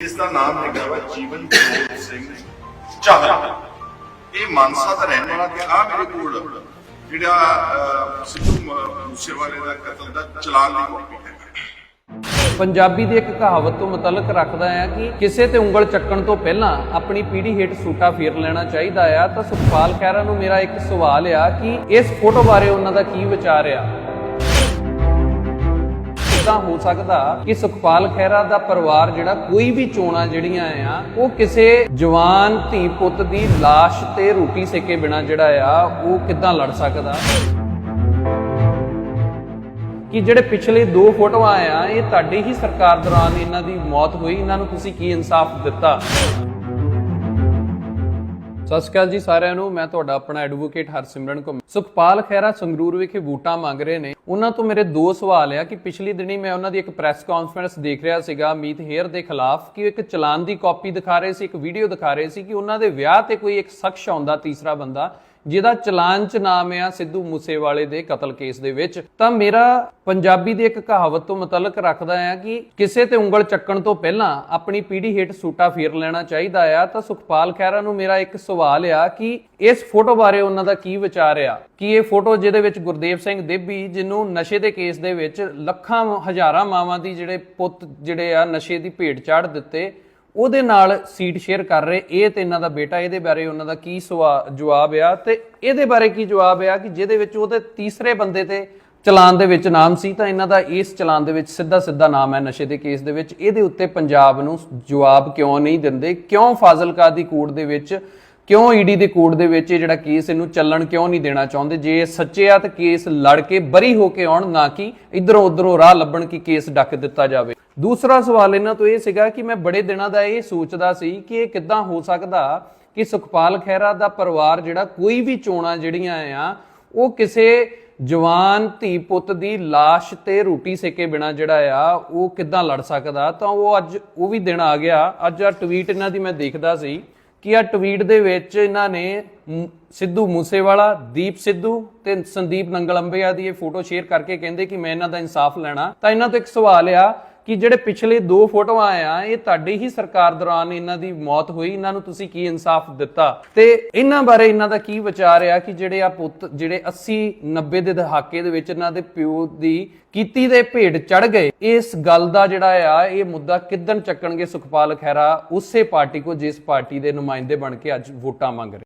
ਇਸ ਦਾ ਨਾਮ ਹੈਗਾ ਵਾ ਜੀਵਨਜੋਤ ਸਿੰਘ ਚਾਹਲ ਇਹ ਮਾਨਸਾ ਦਾ ਰਹਿਣ ਵਾਲਾ ਤੇ ਆ ਮੇਰੇ ਕੋਲ ਜਿਹੜਾ ਸਿੱਧੂ ਮੂਸੇਵਾਲੇ ਦਾ ਕਤਲ ਦਾ ਚਲਾਨ ਦੀ ਕਾਪੀ ਹੈ ਪੰਜਾਬੀ ਦੀ ਇੱਕ ਕਹਾਵਤ ਤੋਂ ਮੁਤਲਕ ਰੱਖਦਾ ਆ ਕਿ ਕਿਸੇ ਤੇ ਉਂਗਲ ਚੱਕਣ ਤੋਂ ਪਹਿਲਾਂ ਆਪਣੀ ਪੀੜੀ ਹੇਠ ਸੂਟਾ ਫੇਰ ਲੈਣਾ ਚਾਹੀਦਾ ਆ। ਤਾਂ ਸੁਖਪਾਲ ਖਹਿਰਾ ਨੂੰ ਮੇਰਾ ਇੱਕ ਸਵਾਲ ਆ ਕਿ ਇਸ ਫੋਟੋ ਬਾਰੇ ਉਹਨਾਂ ਦਾ ਕੀ ਵਿਚਾਰ ਆ? ਕਿੱਦਾਂ ਹੋ ਸਕਦਾ ਕਿ ਸੁਖਪਾਲ ਖਹਿਰਾ ਦਾ ਪਰਿਵਾਰ ਜਿਹੜਾ ਕੋਈ ਵੀ ਚੋਣਾਂ ਜਿਹੜੀਆਂ ਆ, ਉਹ ਕਿਸੇ ਜਵਾਨ ਧੀ ਪੁੱਤ ਦੀ ਲਾਸ਼ ਤੇ ਰੋਟੀ ਸੇਕੇ ਬਿਨਾ ਜਿਹੜਾ ਆ, ਉਹ ਕਿੱਦਾਂ ਲੜ ਸਕਦਾ? ਕਿ ਜਿਹੜੇ ਪਿਛਲੇ ਦੋ ਫੋਟੋਆਂ ਆ, ਇਹ ਤੁਹਾਡੀ ਹੀ ਸਰਕਾਰ ਦੌਰਾਨ ਇਹਨਾਂ ਦੀ ਮੌਤ ਹੋਈ, ਇਹਨਾਂ ਨੂੰ ਤੁਸੀਂ ਕੀ ਇਨਸਾਫ ਦਿੱਤਾ? ਸਤਿ ਸ਼੍ਰੀ ਅਕਾਲ ਜੀ ਸਾਰਿਆਂ ਨੂੰ। ਮੈਂ ਤੁਹਾਡਾ ਆਪਣਾ ਐਡਵੋਕੇਟ ਹਰਸਿਮਰਨ ਕੌਰ ਸੁਖਪਾਲ ਖਹਿਰਾ ਸੰਗਰੂਰ ਵਿਖੇ ਵੋਟਾਂ ਮੰਗ ਰਹੇ ਨੇ। ਉਹਨਾਂ ਤੋਂ ਮੇਰੇ ਦੋ ਸਵਾਲ ਆ ਕਿ ਪਿਛਲੀ ਦਿਨੀ ਮੈਂ ਉਹਨਾਂ ਦੀ ਇੱਕ ਪ੍ਰੈਸ ਕਾਨਫਰੰਸ ਦੇਖ ਰਿਹਾ ਸੀਗਾ, ਮੀਤ ਹੇਅਰ ਦੇ ਖਿਲਾਫ, ਕਿ ਇੱਕ ਚਲਾਨ ਦੀ ਕਾਪੀ ਦਿਖਾ ਰਹੇ ਸੀ, ਇੱਕ ਵੀਡੀਓ ਦਿਖਾ ਰਹੇ ਸੀ ਕਿ ਉਹਨਾਂ ਦੇ ਵਿਆਹ ਤੇ ਕੋਈ ਇੱਕ ਸ਼ਖਸ ਆਉਂਦਾ ਤੀਸਰਾ ਬੰਦਾ। ਜਿਹਦਾ ਚਲਾਨ ਚ ਨਾਮ ਆ ਸਿੱਧੂ ਮੂਸੇਵਾਲੇ ਦੇ ਕਤਲ ਕੇਸ ਦੇ ਵਿੱਚ, ਤਾਂ ਮੇਰਾ ਪੰਜਾਬੀ ਦੀ ਇੱਕ ਕਹਾਵਤ ਤੋਂ ਮੁਤਲਕ ਰੱਖਦਾ ਆ ਕਿ ਕਿਸੇ ਤੇ ਉਂਗਲ ਚੱਕਣ ਤੋਂ ਪਹਿਲਾਂ ਆਪਣੀ ਪੀੜੀ ਹੇਠ ਸੂਟਾ ਫੇਰ ਲੈਣਾ ਚਾਹੀਦਾ ਆ। ਤਾਂ ਸੁਖਪਾਲ ਖਹਿਰਾ ਨੂੰ ਮੇਰਾ ਇੱਕ ਸਵਾਲ ਆ ਕਿ ਇਸ ਫੋਟੋ ਬਾਰੇ ਉਹਨਾਂ ਦਾ ਕੀ ਵਿਚਾਰ ਆ? ਕਿ ਇਹ ਫੋਟੋ ਜਿਹਦੇ ਵਿੱਚ ਗੁਰਦੇਵ ਸਿੰਘ ਦੇਬੀ, ਜਿਹਨੂੰ ਨਸ਼ੇ ਦੇ ਕੇਸ ਦੇ ਵਿੱਚ ਲੱਖਾਂ, ਹਜ਼ਾਰਾਂ ਮਾਵਾਂ ਦੀ ਜਿਹੜੇ ਪੁੱਤ ਜਿਹੜੇ ਆ, ਨਸ਼ੇ ਦੀ ਭੇਟ ਚਾੜ ਦਿੱਤੇ ਉਹਦੇ ਨਾਲ ਸੀਟ ਸ਼ੇਅਰ ਕਰ ਰਹੇ, ਇਹ ਤੇ ਇਹਨਾਂ ਦਾ ਬੇਟਾ, ਇਹਦੇ ਬਾਰੇ ਉਹਨਾਂ ਦਾ ਕੀ ਸਵਾ- ਜਵਾਬ ਆ ਤੇ ਇਹਦੇ ਬਾਰੇ ਕੀ ਜਵਾਬ ਆ ਕਿ ਜਿਹਦੇ ਵਿੱਚ ਉਹਦੇ ਤੀਸਰੇ ਬੰਦੇ ਤੇ ਚਲਾਨ ਦੇ ਵਿੱਚ ਨਾਮ ਸੀ, ਤਾਂ ਇਹਨਾਂ ਦਾ ਇਸ ਚਲਾਨ ਦੇ ਵਿੱਚ ਸਿੱਧਾ ਸਿੱਧਾ ਨਾਮ ਹੈ ਨਸ਼ੇ ਦੇ ਕੇਸ ਦੇ ਵਿੱਚ। ਇਹਦੇ ਉੱਤੇ ਪੰਜਾਬ ਨੂੰ ਜਵਾਬ ਕਿਉਂ ਨਹੀਂ ਦਿੰਦੇ? ਕਿਉਂ ਫਾਜ਼ਿਲਕਾ ਦੀ ਕੋਰਟ ਦੇ ਵਿੱਚ, ਕਿਉਂ ਈਡੀ ਦੇ ਕੋਰਟ ਦੇ ਵਿੱਚ ਇਹ ਜਿਹੜਾ ਕੇਸ ਇਹਨੂੰ ਚੱਲਣ ਕਿਉਂ ਨਹੀਂ ਦੇਣਾ ਚਾਹੁੰਦੇ? ਜੇ ਇਹ ਸੱਚੇ ਆ ਤਾਂ ਕੇਸ ਲੜ ਕੇ ਬਰੀ ਹੋ ਕੇ ਆਉਣ, ਨਾ ਕਿ ਇਧਰੋਂ ਉਧਰੋਂ ਰਾਹ ਲੱਭਣ ਕਿ ਕੇਸ ਡੱਕ ਦਿੱਤਾ ਜਾਵੇ। ਦੂਸਰਾ ਸਵਾਲ ਇਹਨਾਂ ਤੋਂ ਇਹ ਸੀਗਾ ਕਿ ਮੈਂ ਬੜੇ ਦਿਨਾਂ ਦਾ ਇਹ ਸੋਚਦਾ ਸੀ ਕਿ ਇਹ ਕਿੱਦਾਂ ਹੋ ਸਕਦਾ ਕਿ ਸੁਖਪਾਲ ਖਹਿਰਾ ਦਾ ਪਰਿਵਾਰ ਜਿਹੜਾ ਕੋਈ ਵੀ ਚੋਣਾਂ ਜਿਹੜੀਆਂ ਆ, ਉਹ ਕਿਸੇ ਜਵਾਨ ਧੀ ਪੁੱਤ ਦੀ ਲਾਸ਼ ਤੇ ਰੋਟੀ ਸੇਕੇ ਬਿਨਾ ਜਿਹੜਾ ਆ, ਉਹ ਕਿੱਦਾਂ ਲੜ ਸਕਦਾ? ਤਾਂ ਉਹ ਅੱਜ, ਉਹ ਵੀ ਦਿਨ ਆ ਗਿਆ। ਅੱਜ ਆ ਟਵੀਟ ਇਹਨਾਂ ਦੀ ਮੈਂ ਦੇਖਦਾ ਸੀ ਕਿ ਆ ਟਵੀਟ ਦੇ ਵਿੱਚ ਇਹਨਾਂ ਨੇ ਸਿੱਧੂ ਮੂਸੇਵਾਲਾ, ਦੀਪ ਸਿੱਧੂ ਤੇ ਸੰਦੀਪ ਨੰਗਲੰਬਿਆ ਦੀ ਇਹ ਫੋਟੋ ਸ਼ੇਅਰ ਕਰਕੇ ਕਹਿੰਦੇ ਕਿ ਮੈਂ ਇਹਨਾਂ ਦਾ ਇਨਸਾਫ ਲੈਣਾ। ਤਾਂ ਇਹਨਾਂ ਤੋਂ ਇੱਕ ਸਵਾਲ ਆ ਕਿ ਜਿਹੜੇ ਪਿਛਲੇ ਦੋ ਫੋਟੋਆਂ ਆ, ਇਹ ਤੁਹਾਡੀ ਹੀ ਸਰਕਾਰ ਦੌਰਾਨ ਇਹਨਾਂ ਦੀ ਮੌਤ ਹੋਈ, ਇਹਨਾਂ ਨੂੰ ਤੁਸੀਂ ਕੀ ਇਨਸਾਫ ਦਿੱਤਾ? ਤੇ ਇਹਨਾਂ ਬਾਰੇ ਇਹਨਾਂ ਦਾ ਕੀ ਵਿਚਾਰ ਆ ਕਿ ਜਿਹੜੇ ਆ ਪੁੱਤ, ਜਿਹੜੇ 80 90 ਦੇ ਦਹਾਕੇ ਦੇ ਵਿੱਚ ਇਹਨਾਂ ਦੇ ਪਿਓ ਦੀ ਕੀਤੀ ਦੇ ਭੇਡ ਚੜ ਗਏ, ਇਸ ਗੱਲ ਦਾ ਜਿਹੜਾ ਆ, ਇਹ ਮੁੱਦਾ ਕਿੱਦਣ ਚੱਕਣਗੇ ਸੁਖਪਾਲ ਖਹਿਰਾ, ਉਸੇ ਪਾਰਟੀ ਕੋ ਜਿਸ ਪਾਰਟੀ ਦੇ ਨੁਮਾਇੰਦੇ ਬਣ ਕੇ ਅੱਜ ਵੋਟਾਂ ਮੰਗ ਰਹੇ